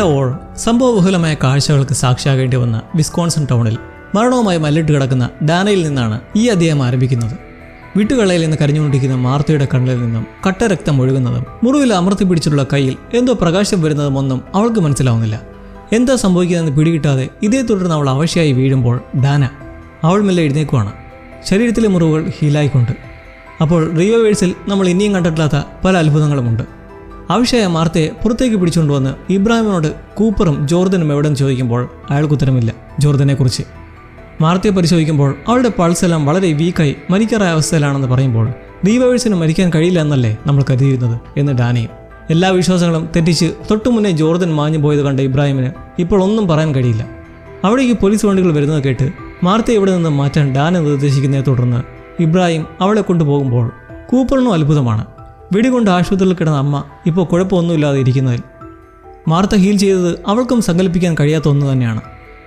Hello all സംഭവബഹുലമായ കാഴ്ചകൾക്ക് സാക്ഷിയാകേണ്ടി വന്ന വിസ്കോൺസൺ ടൗണിൽ മരണവുമായി മല്ലിട്ട് കിടക്കുന്ന ഡാനയിൽ നിന്നാണ് ഈ അധ്യായം ആരംഭിക്കുന്നത്. വീട്ടുകളയിൽ നിന്ന് കരിഞ്ഞുകൊണ്ടിരിക്കുന്ന മാർത്തയുടെ കണ്ണിൽ നിന്നും കട്ടരക്തം ഒഴുകുന്നതും മുറിവിൽ അമർത്തി പിടിച്ചിട്ടുള്ള കയ്യിൽ എന്തോ പ്രകാശം വരുന്നതും ഒന്നും അവൾക്ക് മനസ്സിലാവുന്നില്ല. എന്താ സംഭവിക്കുന്നതെന്ന് പിടികിട്ടാതെ ഇതേ തുടർന്ന് അവൾ അവശയായി വീഴുമ്പോൾ ഡാന അവൾ മെല്ലെ എഴുന്നേക്കുവാണ്. ശരീരത്തിലെ മുറിവുകൾ ഹീലായിക്കൊണ്ട്. അപ്പോൾ റിയോവേഴ്സിൽ നമ്മൾ ഇനിയും കണ്ടിട്ടില്ലാത്ത പല അത്ഭുതങ്ങളുമുണ്ട്. ആവശ്യമായ മാർത്തയെ പുറത്തേക്ക് പിടിച്ചുകൊണ്ടുവന്ന് ഇബ്രാഹിമിനോട് കൂപ്പറും ജോർദനും എവിടെ ചോദിക്കുമ്പോൾ അയാൾക്ക് ഉത്തരമില്ല ജോർദനെക്കുറിച്ച്. മാർത്തയെ പരിശോധിക്കുമ്പോൾ അവളുടെ പൾസ് എല്ലാം വളരെ വീക്കായി മരിക്കാറായ അവസ്ഥയിലാണെന്ന് പറയുമ്പോൾ ദീപവേഴ്സിന് മരിക്കാൻ കഴിയില്ല എന്നല്ലേ നമ്മൾ കരുതിയിരുന്നത് എന്ന് ഡാനിയും. എല്ലാ വിശ്വാസങ്ങളും തെറ്റിച്ച് തൊട്ടു മുന്നേ ജോർദൻ മാഞ്ഞു പോയത് കണ്ട ഇബ്രാഹിമിന് ഇപ്പോൾ ഒന്നും പറയാൻ കഴിയില്ല. അവിടേക്ക് പോലീസ് വണ്ടികൾ വരുന്നത് കേട്ട് മാർത്തയെ ഇവിടെ നിന്ന് മാറ്റാൻ ഡാന നിർദ്ദേശിക്കുന്നതിനെ തുടർന്ന് ഇബ്രാഹിം അവളെ കൊണ്ടുപോകുമ്പോൾ കൂപ്പറിനും അത്ഭുതമാണ്. വെടികൊണ്ട് ആശുപത്രിയിൽ കിടന്ന അമ്മ ഇപ്പോൾ കുഴപ്പമൊന്നുമില്ലാതെ ഇരിക്കുന്നതിൽ. മാർത്ത ഹീൽ ചെയ്തത് അവൾക്കും സങ്കല്പിക്കാൻ കഴിയാത്ത ഒന്ന് തന്നെയാണ്.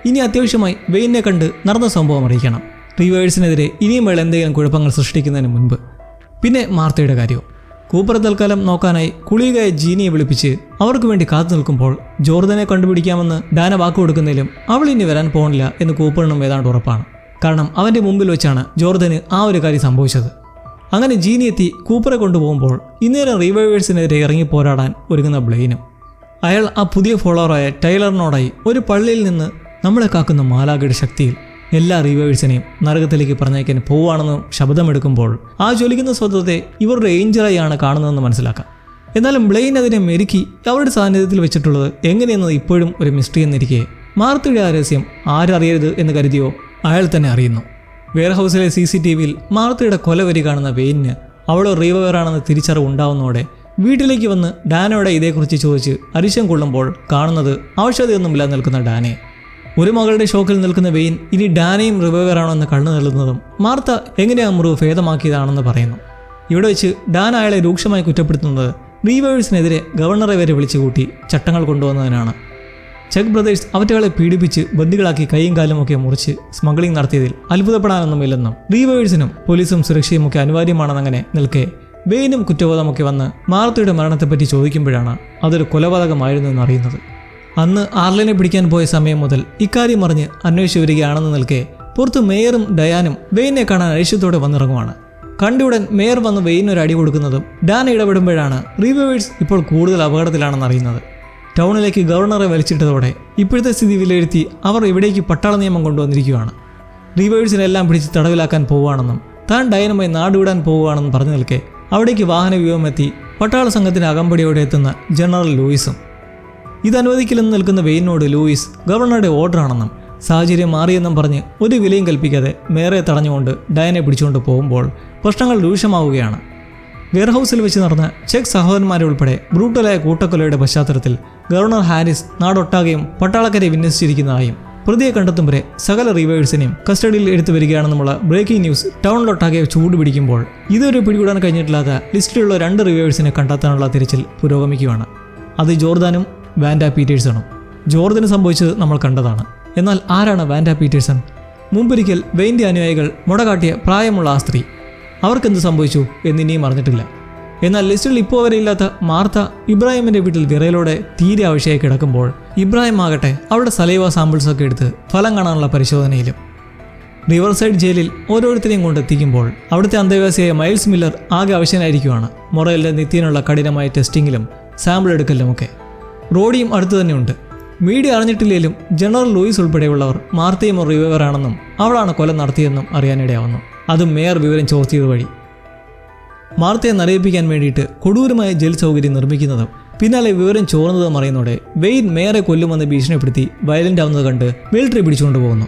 ഇനി അത്യാവശ്യമായി വെയിനെ കണ്ട് നടന്ന സംഭവം അറിയിക്കണം. റീവേഴ്സിനെതിരെ ഇനിയും വേള എന്തെങ്കിലും കുഴപ്പങ്ങൾ സൃഷ്ടിക്കുന്നതിന് മുൻപ്. പിന്നെ മാർത്തയുടെ കാര്യവും. കൂപ്പർ തൽക്കാലം നോക്കാനായി കുളികയായ ജീനിയെ വിളിപ്പിച്ച് അവർക്ക് വേണ്ടി കാത്തു നിൽക്കുമ്പോൾ ജോർദനെ കണ്ടുപിടിക്കാമെന്ന് ഡാന വാക്ക് കൊടുക്കുന്നതിലും അവൾ ഇനി വരാൻ പോകണില്ല എന്ന് കൂപ്പറിനും ഏതാണ്ട് ഉറപ്പാണ്. കാരണം അവന്റെ മുമ്പിൽ വെച്ചാണ് ജോർദന് ആ ഒരു കാര്യം സംഭവിച്ചത്. അങ്ങനെ ജീനി എത്തി കൂപ്പറെ കൊണ്ടുപോകുമ്പോൾ ഇന്നേരം റീവൈവേഴ്സിനെതിരെ ഇറങ്ങി പോരാടാൻ ഒരുങ്ങുന്ന ബ്ലെയിനും. അയാൾ ആ പുതിയ ഫോളോവറായ ടൈലറിനോടായി ഒരു പള്ളിയിൽ നിന്ന് നമ്മളെ കാക്കുന്ന മാലാഖയുടെ ശക്തിയിൽ എല്ലാ റീവൈവേഴ്സിനെയും നരകത്തിലേക്ക് പറഞ്ഞയക്കാൻ പോവുകയാണെന്ന് ശബ്ദമെടുക്കുമ്പോൾ ആ ജ്വലിക്കുന്ന സ്വത്വത്തെ ഇവരുടെ ഏഞ്ചറായാണ് കാണുന്നതെന്ന് മനസ്സിലാക്കാം. എന്നാലും ബ്ലെയിൻ അതിനെ മെരുക്കി അവരുടെ സാന്നിധ്യത്തിൽ വെച്ചിട്ടുള്ളത് എങ്ങനെയെന്നത് ഇപ്പോഴും ഒരു മിസ്റ്ററി എന്നിരിക്കെ. മാർത്തിയുടെ ആ രഹസ്യം ആരറിയരുത് എന്ന് കരുതിയോ? അയാൾ തന്നെ അറിയുന്നു. വെയർഹൗസിലെ സി സി ടി വിയിൽ മാർത്തയുടെ കൊലവരി കാണുന്ന അവളോ റീവറാണെന്ന് തിരിച്ചറിവ് ഉണ്ടാവുന്നതോടെ വീട്ടിലേക്ക് വന്ന് ഡാനോടെ ഇതേക്കുറിച്ച് ചോദിച്ച് അരിശം കൊള്ളുമ്പോൾ കാണുന്നത് ഔഷധിയൊന്നുമില്ലാതെ നിൽക്കുന്ന ഡാനെ. ഒരു മകളുടെ ഷോക്കിൽ നിൽക്കുന്ന വെയിൻ ഇനി ഡാനയും റിവൈവറാണോ എന്ന് കണ്ണു തള്ളുന്നതും മാർത്ത എങ്ങനെയാ മുറിവ് ഭേദമാക്കിയതാണെന്ന് പറയുന്നു. ഇവിടെ വെച്ച് ഡാൻ അയാളെ രൂക്ഷമായി കുറ്റപ്പെടുത്തുന്നത് റീവേഴ്സിനെതിരെ ഗവർണറെ വരെ വിളിച്ചുകൂട്ടി ചട്ടങ്ങൾ കൊണ്ടുവന്നതിനാണ്. ചെക്ക് ബ്രദേഴ്സ് അവറ്റകളെ പീഡിപ്പിച്ച് ബന്ദികളാക്കി കൈയും കാലും ഒക്കെ മുറിച്ച് സ്മഗ്ലിംഗ് നടത്തിയതിൽ അത്ഭുതപ്പെടാനൊന്നുമില്ലെന്നും റീവേഴ്സിനും പോലീസും സുരക്ഷയും ഒക്കെ അനിവാര്യമാണെന്നങ്ങനെ നിൽക്കെ വെയിനും കുറ്റബോധമൊക്കെ വന്ന് മാർത്തയുടെ മരണത്തെപ്പറ്റി ചോദിക്കുമ്പോഴാണ് അതൊരു കൊലപാതകമായിരുന്നു എന്ന് അറിയുന്നത് അന്ന് ആർലിനെ പിടിക്കാൻ പോയ സമയം മുതൽ ഇക്കാര്യം അറിഞ്ഞ് അന്വേഷിച്ചു വരികയാണെന്ന് നിൽക്കെ പുറത്ത് മേയറും ഡയാനും വെയിനെ കാണാൻ ഐശ്വര്യത്തോടെ വന്നിറങ്ങുവാണ്. കണ്ടുടൻ മേയർ വന്ന് ഒരു അടി കൊടുക്കുന്നതും ഡാൻ ഇടപെടുമ്പോഴാണ് റീവേഴ്സ് ഇപ്പോൾ കൂടുതൽ അപകടത്തിലാണെന്ന് അറിയുന്നത് ടൗണിലേക്ക് ഗവർണറെ വലിച്ചിട്ടതോടെ ഇപ്പോഴത്തെ സ്ഥിതി വിലയിരുത്തി അവർ ഇവിടേക്ക് പട്ടാള നിയമം കൊണ്ടുവന്നിരിക്കുകയാണ്. റീവേഴ്സിനെല്ലാം പിടിച്ച് തടവിലാക്കാൻ പോവുകയാണെന്നും താൻ ഡയനുമായി നാടുവിടാൻ പോവുകയാണെന്നും പറഞ്ഞു നിൽക്കെ അവിടേക്ക് വാഹന വ്യൂഹം എത്തി പട്ടാള സംഘത്തിന് അകമ്പടിയോടെ എത്തുന്ന ജനറൽ ലൂയിസും. ഇത് അനുവദിക്കില്ലെന്ന് നിൽക്കുന്ന വെയിനോട് ലൂയിസ് ഗവർണറുടെ ഓർഡറാണെന്നും സാഹചര്യം മാറിയെന്നും പറഞ്ഞ് ഒരു വിലയും കൽപ്പിക്കാതെ മേറെ തടഞ്ഞുകൊണ്ട് ഡയനെ പിടിച്ചുകൊണ്ട് പോകുമ്പോൾ പ്രശ്നങ്ങൾ രൂക്ഷമാവുകയാണ്. വെയർഹൌസിൽ വെച്ച് നടന്ന ചെക്ക് സഹോദരന്മാരെ ഉൾപ്പെടെ ബ്രൂട്ടലായ കൂട്ടക്കൊലയുടെ പശ്ചാത്തലത്തിൽ ഗവർണർ ഹാരിസ് നാടൊട്ടാകെയും പട്ടാളക്കരെ വിന്യസിച്ചിരിക്കുന്നതായും പ്രതിയെ കണ്ടെത്തും വരെ സകല റിവേഴ്സിനെയും കസ്റ്റഡിയിൽ എടുത്തു വരികയാണെന്നുള്ള ബ്രേക്കിംഗ് ന്യൂസ് ടൗണിലൊട്ടാകെ ചൂടുപിടിക്കുമ്പോൾ ഇതുവരെ പിടികൂടാൻ കഴിഞ്ഞിട്ടില്ലാത്ത ലിസ്റ്റിലുള്ള രണ്ട് റിവേഴ്സിനെ കണ്ടെത്താനുള്ള തിരച്ചിൽ പുരോഗമിക്കുകയാണ്. അത് ജോർദാനും വാൻഡ പീറ്റേഴ്സണും. ജോർദന് സംഭവിച്ചത് നമ്മൾ കണ്ടതാണ്. എന്നാൽ ആരാണ് വാൻഡ പീറ്റേഴ്സൺ? മുമ്പൊരിക്കൽ വെയിന്റെ അനുയായികൾ മുടകാട്ടിയ പ്രായമുള്ള ആ സ്ത്രീ. അവർക്കെന്ത് സംഭവിച്ചു എന്നിനിയും അറിഞ്ഞിട്ടില്ല. എന്നാൽ ലിസ്റ്റിൽ ഇപ്പോൾ വരെ ഇല്ലാത്ത മാർത്ത ഇബ്രാഹിമിന്റെ വീട്ടിൽ വിറയിലൂടെ തീരെ ആവശ്യമായി കിടക്കുമ്പോൾ ഇബ്രാഹിം ആകട്ടെ അവളുടെ സലൈവ സാമ്പിൾസ് ഒക്കെ എടുത്ത് ഫലം കാണാനുള്ള പരിശോധനയിലും. റിവർസൈഡ് ജയിലിൽ ഓരോരുത്തരെയും കൊണ്ടെത്തിക്കുമ്പോൾ അവിടുത്തെ അന്തേവാസിയായ മൈൽസ് മില്ലർ ആകെ ആവശ്യനായിരിക്കുവാണ് മൊറയിലെ നിത്യനുള്ള കഠിനമായ ടെസ്റ്റിങ്ങിലും സാമ്പിൾ എടുക്കലുമൊക്കെ റോഡിയും അടുത്തു തന്നെയുണ്ട്. മീഡിയ അറിഞ്ഞിട്ടില്ലെങ്കിലും ജനറൽ ലൂയിസ് ഉൾപ്പെടെയുള്ളവർ മാർത്തയും ആണെന്നും അവളാണ് കൊല നടത്തിയതെന്നും അറിയാനിടയാവുന്നു. അതും മേയർ വിവരം ചോർത്തിയത് വഴി. മാർത്തയെ നരയിപ്പിക്കാൻ വേണ്ടിയിട്ട് കൊടൂരമായ ജയിൽ സൗകര്യം നിർമ്മിക്കുന്നതും പിന്നാലെ വിവരം ചോർന്നതും അറിയുന്നതോടെ വെയിൻ മേയറെ കൊല്ലുമെന്ന് ഭീഷണിപ്പെടുത്തി വയലന്റ് ആവുന്നത് കണ്ട് മിലിറ്ററി പിടിച്ചുകൊണ്ട് പോകുന്നു.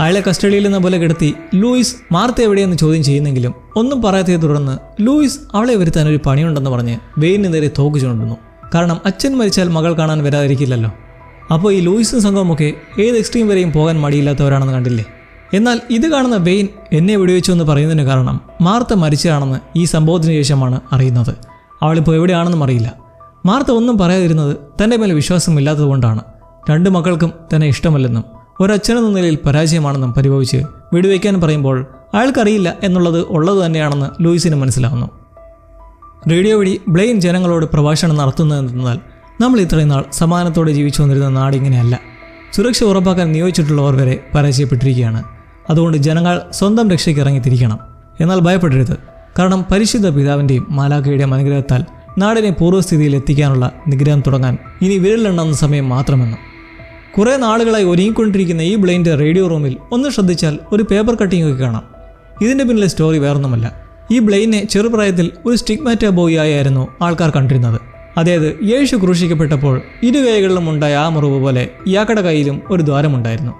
അയാളെ കസ്റ്റഡിയിൽ എന്ന പോലെ കിടത്തി ലൂയിസ് മാർത്ത എവിടെയെന്ന് ചോദ്യം ചെയ്യുന്നെങ്കിലും ഒന്നും പറയാത്തതിനെ തുടർന്ന് ലൂയിസ് അവളെ വരുത്താൻ ഒരു പണിയുണ്ടെന്ന് പറഞ്ഞ് വെയിന് നേരെ തോക്ക് ചൂണ്ടുന്നു കാരണം അച്ഛൻ മരിച്ചാൽ മകൾ കാണാൻ വരാതിരിക്കില്ലല്ലോ. അപ്പോൾ ഈ ലൂയിസും സംഘവുമൊക്കെ ഏത് എക്സ്ട്രീം വരെയും പോകാൻ മടിയില്ലാത്തവരാണെന്ന് കണ്ടില്ലേ? എന്നാൽ ഇത് കാണുന്ന വെയിൻ എന്നെ വെടിവെച്ചു എന്ന് പറയുന്നതിന് കാരണം മാർത്ത മരിച്ചതാണെന്ന് ഈ സംഭവത്തിന് ശേഷമാണ് അറിയുന്നത്. അവളിപ്പോൾ എവിടെയാണെന്നും അറിയില്ല. മാർത്ത ഒന്നും പറയാതിരുന്നത് തന്റെ മേൽ വിശ്വാസമില്ലാത്തതുകൊണ്ടാണ് രണ്ട് മക്കൾക്കും തന്നെ ഇഷ്ടമല്ലെന്നും ഒരച്ഛനെന്ന നിലയിൽ പരാജയമാണെന്നും പരിഭവിച്ച് വെടിവെക്കാൻ പറയുമ്പോൾ അയാൾക്കറിയില്ല എന്നുള്ളത് ഉള്ളത് തന്നെയാണെന്ന് ലൂയിസിന് മനസ്സിലാവുന്നു. റേഡിയോ വഴി ബ്ലെയിൻ ജനങ്ങളോട് പ്രഭാഷണം നടത്തുന്നതെന്നാൽ നമ്മൾ ഇത്രയും നാൾ സമാനത്തോടെ ജീവിച്ചു വന്നിരുന്ന നാട് ഇങ്ങനെയല്ല സുരക്ഷ ഉറപ്പാക്കാൻ നിയോഗിച്ചിട്ടുള്ളവർ വരെ പരാജയപ്പെട്ടിരിക്കുകയാണ്. അതുകൊണ്ട് ജനങ്ങൾ സ്വന്തം രക്ഷയ്ക്ക് ഇറങ്ങിത്തിരിക്കണം. എന്നാൽ ഭയപ്പെടരുത്. കാരണം പരിശുദ്ധ പിതാവിന്റെയും മാലാഖയുടെയും അനുഗ്രഹത്താൽ നാടിനെ പൂർവസ്ഥിതിയിൽ എത്തിക്കാനുള്ള നിഗ്രഹം തുടങ്ങാൻ ഇനി വിരലെണ്ണുന്ന സമയം മാത്രമെന്ന്. കുറേ നാളുകളായി ഒരുങ്ങിക്കൊണ്ടിരിക്കുന്ന ഈ ബ്ലൈൻഡ് റേഡിയോ റൂമിൽ ഒന്ന് ശ്രദ്ധിച്ചാൽ ഒരു പേപ്പർ കട്ടിംഗ് ഒക്കെ കാണാം. ഇതിന്റെ പിന്നിലെ സ്റ്റോറി വേറൊന്നുമല്ല. ഈ ബ്ലെയിനെ ചെറുപ്രായത്തിൽ ഒരു സ്റ്റിഗ്മാറ്റ ബോയ് ആയിരുന്നു ആൾക്കാർ കണ്ടിരുന്നത്. അതായത് യേശു ക്രൂശിക്കപ്പെട്ടപ്പോൾ ഇരുകൈകളിലും ഉണ്ടായ ആ മുറിവ് പോലെ ഇയാക്കട കയ്യിലും ഒരു ദ്വാരമുണ്ടായിരുന്നു.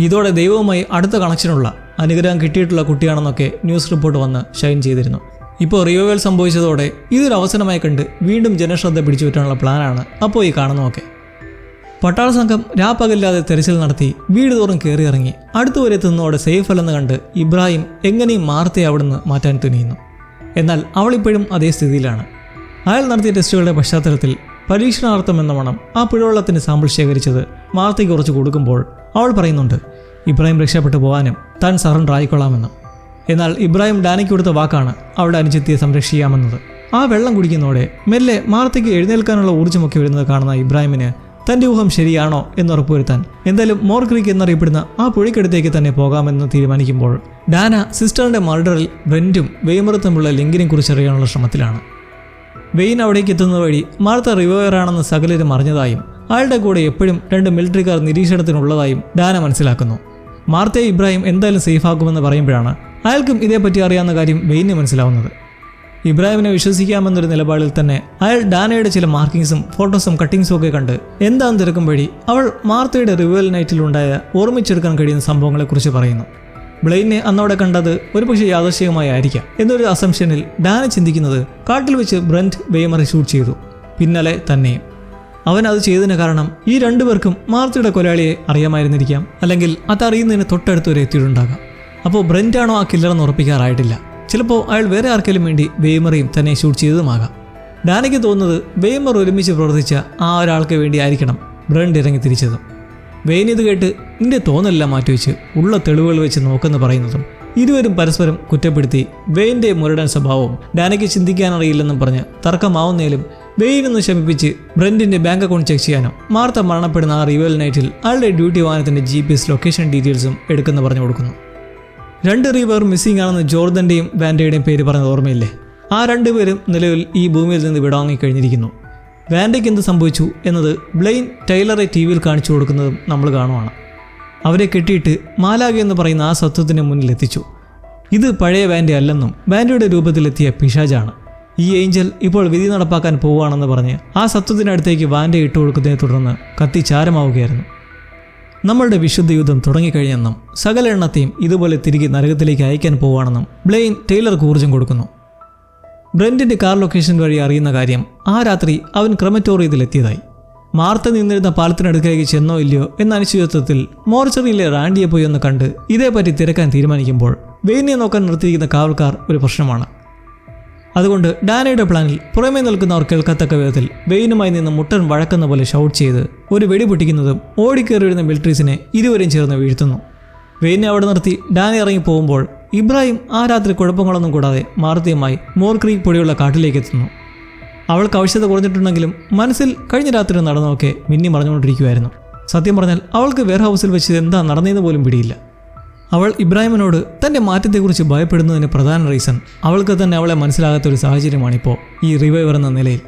ഇതോടെ ദൈവവുമായി അടുത്ത കണക്ഷനുള്ള അനുഗ്രഹം കിട്ടിയിട്ടുള്ള കുട്ടിയാണെന്നൊക്കെ ന്യൂസ് റിപ്പോർട്ട് വന്ന് ഷൈൻ ചെയ്തിരുന്നു. ഇപ്പോൾ റിയോവൽ സംഭവിച്ചതോടെ ഇതൊരു അവസരമായി കണ്ട് വീണ്ടും ജനശ്രദ്ധ പിടിച്ചു പിടിച്ചുപറ്റാനുള്ള പ്ലാനാണ് അപ്പോൾ ഈ കാണുന്നതൊക്കെ. പട്ടാള സംഘം രാപ്പകലില്ലാതെ തെരച്ചിൽ നടത്തി വീട് തോറും കയറി ഇറങ്ങി അടുത്തുവരെ എത്തുന്നതോടെ സേഫ് അല്ലെന്ന് കണ്ട് ഇബ്രാഹിം എങ്ങനെയും മാർത്തയെ അവിടുന്ന് മാറ്റാൻ തുനിയുന്നു. എന്നാൽ അവളിപ്പോഴും അതേ സ്ഥിതിയിലാണ്. അയാൾ നടത്തിയ ടെസ്റ്റുകളുടെ പശ്ചാത്തലത്തിൽ പരീക്ഷണാർത്ഥം എന്ന മണം ആ പിഴവെള്ളത്തിന് സാമ്പിൾ ശേഖരിച്ചത് മാർത്തയ്ക്ക് കുറച്ച് കൊടുക്കുമ്പോൾ അവൾ പറയുന്നുണ്ട് ഇബ്രാഹിം രക്ഷപ്പെട്ടു പോകാനും താൻ സറണ്ടർ ആയിക്കൊള്ളാമെന്ന്. എന്നാൽ ഇബ്രാഹിം ഡാനിക്ക് കൊടുത്ത വാക്കാണ് അവളുടെ അനുജത്തിയെ സംരക്ഷിക്കാമെന്നത്. ആ വെള്ളം കുടിക്കുന്നതോടെ മെല്ലെ മാർത്തയ്ക്ക് എഴുന്നേൽക്കാനുള്ള ഊർജമൊക്കെ വരുന്നത് കാണുന്ന ഇബ്രാഹിമിന് തന്റെ ഊഹം ശരിയാണോ എന്ന് ഉറപ്പുവരുത്താൻ എന്തായാലും മോർ ക്രീക്ക് എന്നറിയപ്പെടുന്ന ആ പുഴയ്ക്കടുത്തേക്ക് തന്നെ പോകാമെന്ന് തീരുമാനിക്കുമ്പോൾ ഡാന സിസ്റ്ററിന്റെ മർഡറിൽ ബ്രെന്റും വെയ്മറും ലിങ്കിനെ കുറിച്ചറിയാനുള്ള ശ്രമത്തിലാണ്. വെയിൻ അവിടേക്ക് എത്തുന്നത് വഴി മാർത്ത റിവയറാണെന്ന് സകലരും അറിഞ്ഞതായും അയാളുടെ കൂടെ എപ്പോഴും രണ്ട് മിലിറ്ററിക്കാർ നിരീക്ഷണത്തിനുള്ളതായും ഡാന മനസ്സിലാക്കുന്നു. മാർത്തെ ഇബ്രാഹിം എന്തായാലും സേഫ് സേഫാക്കുമെന്ന് പറയുമ്പോഴാണ് അയാൾക്കും ഇതേപ്പറ്റി അറിയാവുന്ന കാര്യം വെയിന് മനസ്സിലാവുന്നത്. ഇബ്രാഹിമിനെ വിശ്വസിക്കാമെന്നൊരു നിലപാടിൽ തന്നെ അയാൾ ഡാനയുടെ ചില മാർക്കിങ്സും ഫോട്ടോസും കട്ടിങ്സും ഒക്കെ കണ്ട് എന്താന്ന് തിരക്കും വഴി അവൾ മാർത്തയുടെ റിവൽ നൈറ്റിലുണ്ടായ ഓർമ്മിച്ചെടുക്കാൻ കഴിയുന്ന സംഭവങ്ങളെക്കുറിച്ച് പറയുന്നു. ബ്ലെയിനെ അന്നവിടെ കണ്ടത് ഒരുപക്ഷെ യാദർശികമായി ആയിരിക്കാം എന്നൊരു അസംഷനിൽ ഡാന ചിന്തിക്കുന്നത് കാട്ടിൽ വെച്ച് ബ്രന്റ് വെയ്മറെ ഷൂട്ട് ചെയ്തു. പിന്നാലെ തന്നെയും അവൻ അത് ചെയ്തതിന് കാരണം ഈ രണ്ടുപേർക്കും മാർത്തിയുടെ കൊലയാളിയെ അറിയാമായിരുന്നിരിക്കാം. അല്ലെങ്കിൽ അതറിയുന്നതിന് തൊട്ടടുത്ത് വരെ എത്തിയിട്ടുണ്ടാകാം അപ്പോൾ ബ്രെന്റാണോ ആ കില്ലറെന്ന് ഉറപ്പിക്കാറായിട്ടില്ല. ചിലപ്പോൾ അയാൾ വേറെ ആർക്കെങ്കിലും വേണ്ടി വെയ്മറയും തന്നെ ഷൂട്ട് ചെയ്തതുമാകാം. ഡാനയ്ക്ക് തോന്നുന്നത് വെയ്മർ ഒരുമിച്ച് പ്രവർത്തിച്ച ആ ഒരാൾക്ക് വേണ്ടി ആയിരിക്കണം ബ്രണ്ട് ഇറങ്ങി തിരിച്ചതും. വെയിൻ ഇത് കേട്ട് നിന്റെ മാറ്റി മാറ്റിവെച്ച് ഉള്ള തെളിവുകൾ വെച്ച് നോക്കെന്ന് പറയുന്നതും. ഇരുവരും പരസ്പരം കുറ്റപ്പെടുത്തി വെയിന്റെ മുരടൻ സ്വഭാവവും ഡാനയ്ക്ക് ചിന്തിക്കാനറിയില്ലെന്നും പറഞ്ഞ് തർക്കമാവുന്നതിലും വെയിനൊന്ന് ശമിപ്പിച്ച് ബ്രെൻഡിന്റെ ബാങ്ക് അക്കൗണ്ട് ചെക്ക് ചെയ്യാനോ മാർത്ത മരണപ്പെടുന്ന ആ റിവൽ നൈറ്റിൽ ആളുടെ ഡ്യൂട്ടി വാഹനത്തിന്റെ ജി പി എസ് ലൊക്കേഷൻ ഡീറ്റെയിൽസും എടുക്കുന്ന പറഞ്ഞു കൊടുക്കുന്നു. രണ്ട് റിവർ മിസ്സിംഗ് ആണെന്ന് ജോർദന്റെയും വാൻഡയുടെയും പേര് പറഞ്ഞത് ഓർമ്മയില്ലേ? ആ രണ്ടുപേരും നിലവിൽ ഈ ഭൂമിയിൽ നിന്ന് വിടാങ്ങിക്കഴിഞ്ഞിരിക്കുന്നു വാൻഡയ്ക്ക് എന്ത് സംഭവിച്ചു എന്നത് ബ്ലെയിൻ ടൈലറെ ടി വിയിൽ കാണിച്ചു കൊടുക്കുന്നതും നമ്മൾ കാണുവാണ്. അവരെ കെട്ടിയിട്ട് മാലാഗ എന്ന് പറയുന്ന ആ സത്വത്തിന് മുന്നിൽ എത്തിച്ചു. ഇത് പഴയ വാൻഡ അല്ലെന്നും വാൻഡയുടെ രൂപത്തിലെത്തിയ പിശാജാണ്. ഈ ഏഞ്ചൽ ഇപ്പോൾ വിധി നടപ്പാക്കാൻ പോവുകയാണെന്ന് പറഞ്ഞ് ആ സത്വത്തിനടുത്തേക്ക് വാന്റെ ഇട്ട് കൊടുക്കുന്നതിനെ തുടർന്ന് കത്തി ചാരമാവുകയായിരുന്നു. നമ്മളുടെ വിശുദ്ധ യുദ്ധം തുടങ്ങിക്കഴിഞ്ഞെന്നും സകല എണ്ണത്തെയും ഇതുപോലെ തിരികെ നരകത്തിലേക്ക് അയക്കാൻ പോവുകയാണെന്നും ബ്ലെയിൻ ടൈലർക്ക് ഊർജം കൊടുക്കുന്നു. ബ്രെൻഡിന്റെ കാർ ലൊക്കേഷൻ വഴി അറിയുന്ന കാര്യം ആ രാത്രി അവൻ ക്രമറ്റോറിയത്തിലെത്തിയതായി. മാർത്ത നിന്നിരുന്ന പാലത്തിനടുക്കിലേക്ക് ചെന്നോ ഇല്ലയോ എന്ന അനിശ്ചിതത്വത്തിൽ മോർച്ചറിയിലെ റാൻഡിയെ പോയി ഒന്ന് കണ്ട് ഇതേപ്പറ്റി തിരക്കാൻ തീരുമാനിക്കുമ്പോൾ വെയിനെ നോക്കാൻ നിർത്തിയിരിക്കുന്ന കാവൽക്കാർ ഒരു പ്രശ്നമാണ്. അതുകൊണ്ട് ഡാനയുടെ പ്ലാനിൽ പുറമേ നിൽക്കുന്നവർ കേൾക്കത്തക്ക വിധത്തിൽ വെയിനുമായി നിന്ന് മുട്ടൻ വഴക്കുന്ന പോലെ ഷൗട്ട് ചെയ്ത് ഒരു വെടി പൊട്ടിക്കുന്നതും ഓടിക്കേറി വരുന്ന മിലിറ്ററീസിനെ ഇരുവരെയും ചേർന്ന് വീഴ്ത്തുന്നു. വെയിനെ അവിടെ നിർത്തി ഡാന ഇറങ്ങി പോകുമ്പോൾ ഇബ്രാഹിം ആ രാത്രി കുഴപ്പങ്ങളൊന്നും കൂടാതെ മാർത്തിയുമായി മോർക്രീക്ക് പൊടിയുള്ള കാട്ടിലേക്ക് എത്തുന്നു. അവൾക്ക് ആവശ്യത കുറഞ്ഞിട്ടുണ്ടെങ്കിലും മനസ്സിൽ കഴിഞ്ഞ രാത്രി നടന്നതൊക്കെ മിന്നി മറഞ്ഞുകൊണ്ടിരിക്കുമായിരുന്നു സത്യം പറഞ്ഞാൽ അവൾക്ക് വെയർ ഹൗസിൽ വെച്ച് എന്താ നടന്നതെന്ന് പോലും പിടിയില്ല. അവൾ ഇബ്രാഹിമിനോട് തന്റെ മാറ്റത്തെക്കുറിച്ച് ഭയപ്പെടുന്നതിന് പ്രധാന റീസൺ അവൾക്ക് തന്നെ അവളെ മനസ്സിലാകാത്ത ഒരു സാഹചര്യമാണിപ്പോൾ ഈ റിവൈവർ എന്ന നിലയിൽ.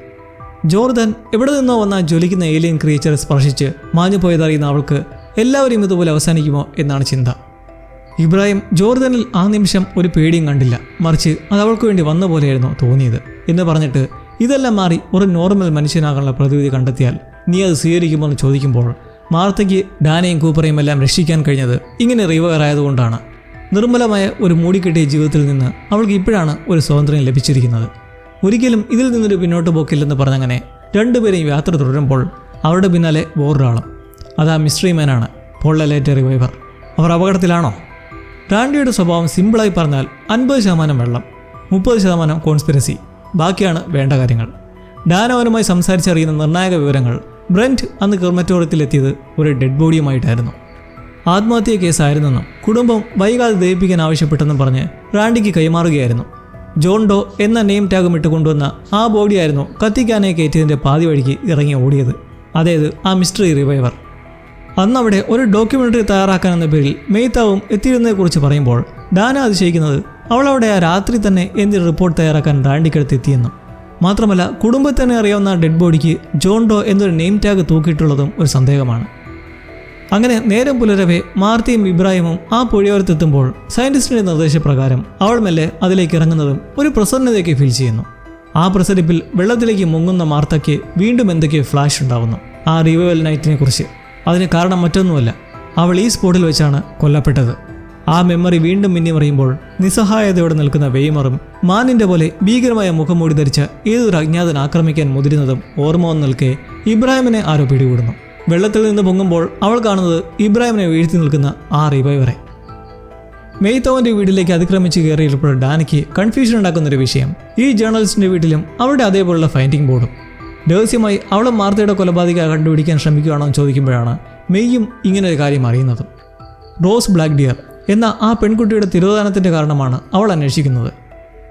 ജോർദൻ എവിടെ നിന്നോ വന്ന ജ്വലിക്കുന്ന ഏലിയൻ ക്രിയേച്ചറെ സ്പർശിച്ച് മാഞ്ഞു പോയതറിയുന്ന അവൾക്ക് എല്ലാവരും ഇതുപോലെ അവസാനിക്കുമോ എന്നാണ് ചിന്ത. ഇബ്രാഹിം ജോർദനിൽ ആ നിമിഷം ഒരു പേടിയും കണ്ടില്ല. മറിച്ച് അത് അവൾക്ക് വേണ്ടി വന്ന പോലെയായിരുന്നു തോന്നിയത് എന്ന് പറഞ്ഞിട്ട് ഇതെല്ലാം മാറി ഒരു നോർമൽ മനുഷ്യനാകാനുള്ള പ്രതിവിധി കണ്ടെത്തിയാൽ നീ അത് സ്വീകരിക്കുമോ എന്ന് ചോദിക്കുമ്പോൾ മാർത്തയ്ക്ക് ഡാനയും കൂപ്പറയും എല്ലാം രക്ഷിക്കാൻ കഴിഞ്ഞത് ഇങ്ങനെ റിവയർ ആയതുകൊണ്ടാണ്. നിർമ്മലമായ ഒരു മൂടിക്കെട്ടിയ ജീവിതത്തിൽ നിന്ന് അവൾക്ക് ഇപ്പോഴാണ് ഒരു സ്വാതന്ത്ര്യം ലഭിച്ചിരിക്കുന്നത്. ഒരിക്കലും ഇതിൽ നിന്നൊരു പിന്നോട്ട് പോക്കില്ലെന്ന് പറഞ്ഞങ്ങനെ രണ്ടുപേരെയും യാത്ര തുടരുമ്പോൾ അവരുടെ പിന്നാലെ വേറൊരാളും. അത് ആ മിസ്റ്ററി മാനാണ് പൊള്ളലേറ്റ റിവൈവർ. അവർ അപകടത്തിലാണോ? റാൻഡിയുടെ സ്വഭാവം സിമ്പിളായി പറഞ്ഞാൽ അൻപത് ശതമാനം വെള്ളം മുപ്പത് ശതമാനം കോൺസ്പിരസി ബാക്കിയാണ് വേണ്ട കാര്യങ്ങൾ. ഡാനവനുമായി സംസാരിച്ചറിയുന്ന നിർണായക വിവരങ്ങൾ ബ്രെന്റ് അന്ന് കെർമറ്റോറിയത്തിലെത്തിയത് ഒരു ഡെഡ് ബോഡിയുമായിട്ടായിരുന്നു. ആത്മഹത്യ കേസായിരുന്നെന്നും കുടുംബം വൈകാതെ ദയിപ്പിക്കാൻ ആവശ്യപ്പെട്ടെന്നും പറഞ്ഞ് റാണ്ടിക്ക് കൈമാറുകയായിരുന്നു. ജോൺ ഡോ എന്ന നെയിം ടാഗും ഇട്ട് കൊണ്ടുവന്ന ആ ബോഡിയായിരുന്നു കത്തിക്കാനെ കയറ്റിയതിന്റെ പാതി വഴിക്ക് ഇറങ്ങി ഓടിയത്. അതായത് ആ മിസ്റ്ററി റിവൈവർ. അന്നവിടെ ഒരു ഡോക്യുമെന്ററി തയ്യാറാക്കാനെന്ന പേരിൽ മെയ്ത്താവും എത്തിയിരുന്നതിനെക്കുറിച്ച് പറയുമ്പോൾ ഡാന അതിശയിക്കുന്നത് അവൾ അവിടെ ആ രാത്രി തന്നെ എന്തിന് റിപ്പോർട്ട് തയ്യാറാക്കാൻ റാൻഡിക്കടുത്ത് എത്തിയെന്നും മാത്രമല്ല കുടുംബത്തിനെ അറിയാവുന്ന ഡെഡ് ബോഡിക്ക് ജോൺ ഡോ എന്നൊരു നെയിം ടാഗ് തൂക്കിയിട്ടുള്ളതും ഒരു സന്ദേഹമാണ്. അങ്ങനെ നേരം പുലരവേ മാർത്തിയും ഇബ്രാഹിമും ആ പുഴയോരത്തെത്തുമ്പോൾ സയന്റിസ്റ്റിന്റെ നിർദ്ദേശപ്രകാരം അവൾ മെല്ലെ അതിലേക്ക് ഇറങ്ങുന്നതും ഒരു പ്രസന്നതയ്ക്ക് ഫീൽ ചെയ്യുന്നു. ആ പ്രസരിപ്പിൽ വെള്ളത്തിലേക്ക് മുങ്ങുന്ന മാർത്തയ്ക്ക് വീണ്ടും എന്തൊക്കെയോ ഫ്ലാഷ് ഉണ്ടാവുന്നു. ആ റിവൈവൽ നൈറ്റിനെക്കുറിച്ച് അതിന് കാരണം മറ്റൊന്നുമല്ല. അവൾ ഈ സ്പോട്ടിൽ വെച്ചാണ് കൊല്ലപ്പെട്ടത്. ആ മെമ്മറി വീണ്ടും മിന്നി മറിയുമ്പോൾ നിസ്സഹായതയോടെ നിൽക്കുന്ന വെയ്മറും മാനിന്റെ പോലെ ഭീകരമായ മുഖം മൂടി ധരിച്ച ഏതൊരു അജ്ഞാതൻ ആക്രമിക്കാൻ മുതിരുന്നതും ഓർമ്മ വന്ന് നിൽക്കെ ഇബ്രാഹിമിനെ ആരോ പിടികൂടുന്നു. വെള്ളത്തിൽ നിന്ന് പൊങ്ങുമ്പോൾ അവൾ കാണുന്നത് ഇബ്രാഹിമിനെ വീഴ്ത്തി നിൽക്കുന്ന ആ റിവൈവറെ മെയ്ത്തോവന്റെ വീട്ടിലേക്ക് അതിക്രമിച്ച് കയറിയപ്പോൾ ഡാനിക്ക് കൺഫ്യൂഷൻ ഉണ്ടാക്കുന്ന ഒരു വിഷയം. ഈ ജേർണലിസ്റ്റിന്റെ വീട്ടിലും അവരുടെ അതേപോലുള്ള ഫൈൻഡിംഗ് ബോർഡും രഹസ്യമായി അവളെ മാർത്തയുടെ കൊലപാതക കണ്ടുപിടിക്കാൻ ശ്രമിക്കുകയാണോ എന്ന് ചോദിക്കുമ്പോഴാണ് മെയ്യും ഇങ്ങനെ ഒരു കാര്യം അറിയുന്നത്. റോസ് ബ്ലാക്ക് ഡിയർ എന്ന ആ പെൺകുട്ടിയുടെ തിരോധാനത്തിന്റെ കാരണമാണ് അവൾ അന്വേഷിക്കുന്നത്.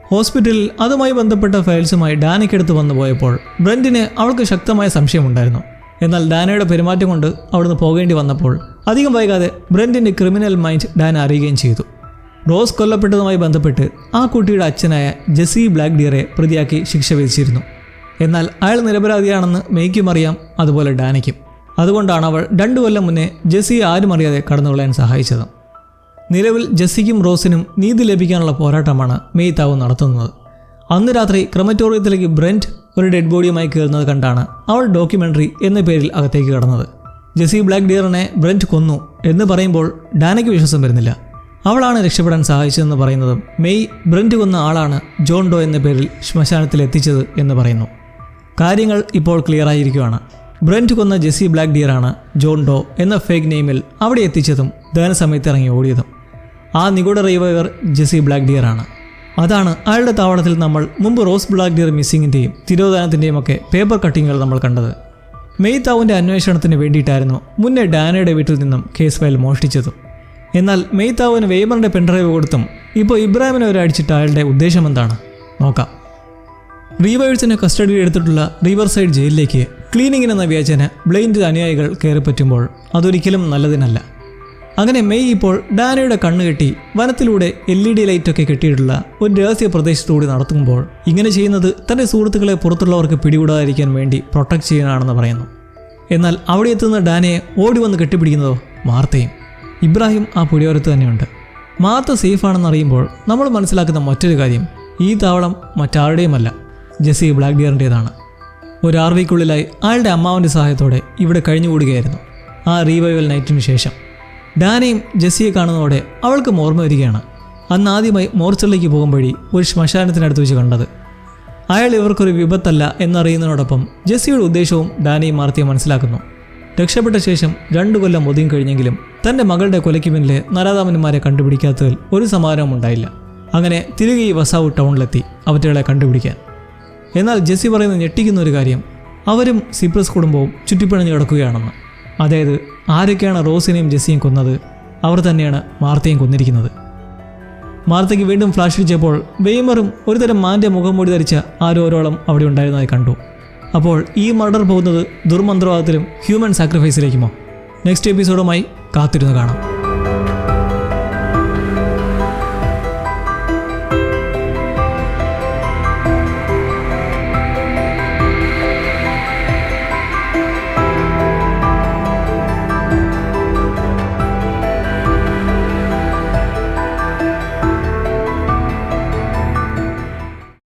ഹോസ്പിറ്റലിൽ അതുമായി ബന്ധപ്പെട്ട ഫയൽസുമായി ഡാനയ്ക്കടുത്ത് വന്നു പോയപ്പോൾ ബ്രന്റിന് അവൾക്ക് ശക്തമായ സംശയമുണ്ടായിരുന്നു. എന്നാൽ ഡാനയുടെ പെരുമാറ്റം കൊണ്ട് അവിടുന്ന് പോകേണ്ടി വന്നപ്പോൾ അധികം വൈകാതെ ബ്രന്റിന്റെ ക്രിമിനൽ മൈൻഡ് ഡാൻ അറിയുകയും ചെയ്തു. റോസ് കൊല്ലപ്പെട്ടതുമായി ബന്ധപ്പെട്ട് ആ കുട്ടിയുടെ അച്ഛനായ ജെസി ബ്ലാക്ക് ഡിയറെ പ്രതിയാക്കി ശിക്ഷ വിധിച്ചിരുന്നു. എന്നാൽ അയാൾ നിരപരാധിയാണെന്ന് മെയ്ക്കും അറിയാം അതുപോലെ ഡാനയ്ക്കും അതുകൊണ്ടാണ് അവൾ രണ്ടു കൊല്ലം മുന്നേ ജെസ്സിയെ ആരും അറിയാതെ കടന്നുകൊള്ളാൻ സഹായിച്ചത്. നിലവിൽ ജെസ്സിക്കും റോസിനും നീതി ലഭിക്കാനുള്ള പോരാട്ടമാണ് മെയ് താവ് നടത്തുന്നത്. അന്ന് രാത്രി ക്രമറ്റോറിയത്തിലേക്ക് ബ്രെന്റ് ഒരു ഡെഡ് ബോഡിയുമായി കയറുന്നത് കണ്ടാണ് അവൾ ഡോക്യുമെന്ററി എന്ന പേരിൽ അകത്തേക്ക് കടന്നത്. ജെസ്സി ബ്ലാക്ക് ഡിയറിനെ ബ്രെന്റ് കൊന്നു എന്ന് പറയുമ്പോൾ ഡാനയ്ക്ക് വിശ്വാസം വരുന്നില്ല. അവളാണ് രക്ഷപ്പെടാൻ സഹായിച്ചതെന്ന് പറയുന്നതും മെയ് ബ്രെന്റ് കൊന്ന ആളാണ് ജോൺ ഡോ എന്ന പേരിൽ ശ്മശാനത്തിൽ എത്തിച്ചത് എന്ന് പറയുന്നു. കാര്യങ്ങൾ ഇപ്പോൾ ക്ലിയർ ആയിരിക്കുകയാണ് ബ്രെന്റ് കൊന്ന ജെസ്സി ബ്ലാക്ക് ഡിയറാണ് ജോൺ ഡോ എന്ന ഫേക്ക് നെയിമിൽ അവിടെ എത്തിച്ചതും ദഹന സമയത്ത് ഇറങ്ങി ഓടിയതും. ആ നിഗൂഢ റൈവൈവർ ജെസി ബ്ലാക്ക് ഡിയർ ആണ്. അതാണ് അയാളുടെ താവളത്തിൽ നമ്മൾ മുമ്പ് റോസ് ബ്ലാക്ക് ഡിയർ മിസ്സിങ്ങിന്റെയും തിരോധാനത്തിന്റെയും ഒക്കെ പേപ്പർ കട്ടിങ്ങുകൾ നമ്മൾ കണ്ടത്. മെയ് താവിന്റെ അന്വേഷണത്തിന് വേണ്ടിയിട്ടായിരുന്നു മുന്നേ ഡാനയുടെ വീട്ടിൽ നിന്നും കേസ് ഫയൽ മോഷ്ടിച്ചതും. എന്നാൽ മെയ് താവിന് വെയ്മറിന്റെ പെൻഡ്രൈവ് കൊടുത്തും ഇപ്പോൾ ഇബ്രാഹിമിനെ ഒരു അടിച്ചിട്ട് അയാളുടെ ഉദ്ദേശം എന്താണ്? നോക്കാം. റീവേഴ്സിനെ കസ്റ്റഡിയിൽ എടുത്തിട്ടുള്ള റിവർ സൈഡ് ജയിലിലേക്ക് ക്ലീനിങ്ങിനെന്ന വ്യാജന ബ്ലെയിന്റെ അനുയായികൾ കയറിപ്പറ്റുമ്പോൾ അതൊരിക്കലും നല്ലതിനല്ല. അങ്ങനെ മെയ് ഇപ്പോൾ ഡാനയുടെ കണ്ണ് കെട്ടി വനത്തിലൂടെ എൽ ഇ ഡി ലൈറ്റൊക്കെ കെട്ടിയിട്ടുള്ള ഒരു രഹസ്യ പ്രദേശത്തൂടി നടത്തുമ്പോൾ ഇങ്ങനെ ചെയ്യുന്നത് തന്റെ സുഹൃത്തുക്കളെ പുറത്തുള്ളവർക്ക് പിടികൂടാതിരിക്കാൻ വേണ്ടി പ്രൊട്ടക്ട് ചെയ്യാനാണെന്ന് പറയുന്നു. എന്നാൽ അവിടെ എത്തുന്ന ഡാനയെ ഓടി വന്ന് കെട്ടിപ്പിടിക്കുന്നതോ മാർത്തയും ഇബ്രാഹിം ആ പുടിയോരത്ത് തന്നെയുണ്ട്. മാർത്ത സേഫാണെന്ന് അറിയുമ്പോൾ നമ്മൾ മനസ്സിലാക്കുന്ന മറ്റൊരു കാര്യം ഈ താവളം മറ്റാരുടെയുമല്ല. ജെസ്സി ബ്ലാക്ക് ഡിയറിന്റേതാണ് ഒരു ആർവിക്കുള്ളിലായി അയാളുടെ അമ്മാവന്റെ സഹായത്തോടെ ഇവിടെ കഴിഞ്ഞുകൂടുകയായിരുന്നു. ആ റീവൈവൽ നൈറ്റിന് ശേഷം. ഡാനയും ജെസ്സിയെ കാണുന്നതോടെ അവൾക്ക് ഓർമ്മ വരികയാണ്. അന്ന് ആദ്യമായി മോർച്ചറിലേക്ക് പോകുമ്പോഴി ഒരു ശ്മശാനത്തിനടുത്ത് വെച്ച് കണ്ടത്. അയാൾ ഇവർക്കൊരു വിപത്തല്ല എന്നറിയുന്നതിനോടൊപ്പം ജെസ്സിയുടെ ഉദ്ദേശവും ഡാനയും മാർത്തിയെ മനസ്സിലാക്കുന്നു. രക്ഷപ്പെട്ട ശേഷം രണ്ടു കൊല്ലം ഒതുങ്ങി കഴിഞ്ഞെങ്കിലും തന്റെ മകളുടെ കൊലയ്ക്ക് പിന്നിലെ നരാധാമന്മാരെ കണ്ടുപിടിക്കാത്തതിൽ ഒരു സമാധാനവും ഉണ്ടായില്ല. അങ്ങനെ തിരികെ ഈ വസാവു ടൗണിലെത്തി അവറ്റകളെ കണ്ടുപിടിക്കാൻ. എന്നാൽ ജെസ്സി പറയുന്ന ഞെട്ടിക്കുന്ന ഒരു കാര്യം അവരും സിപ്രസ് കുടുംബവും ചുറ്റിപ്പിണഞ്ഞു കിടക്കുകയാണെന്ന്. അതായത് ആരൊക്കെയാണ് റോസിനെയും ജെസ്സിയും കൊന്നത്? അവർ തന്നെയാണ് മാർത്തയും കൊന്നിരിക്കുന്നത്. മാർത്തയ്ക്ക് വീണ്ടും ഫ്ലാഷ് അടിച്ചപ്പോൾ വെയ്മറും ഒരുതരം മാന്റെ മുഖം മൂടി ധരിച്ച ആരോരോളം അവിടെ ഉണ്ടായിരുന്നതായി കണ്ടു. അപ്പോൾ ഈ മർഡർ പോകുന്നത് ദുർമന്ത്രവാദത്തിലും ഹ്യൂമൻ സാക്രിഫൈസിലേക്കുമോ? നെക്സ്റ്റ് എപ്പിസോഡുമായി കാത്തിരുന്ന് കാണാം.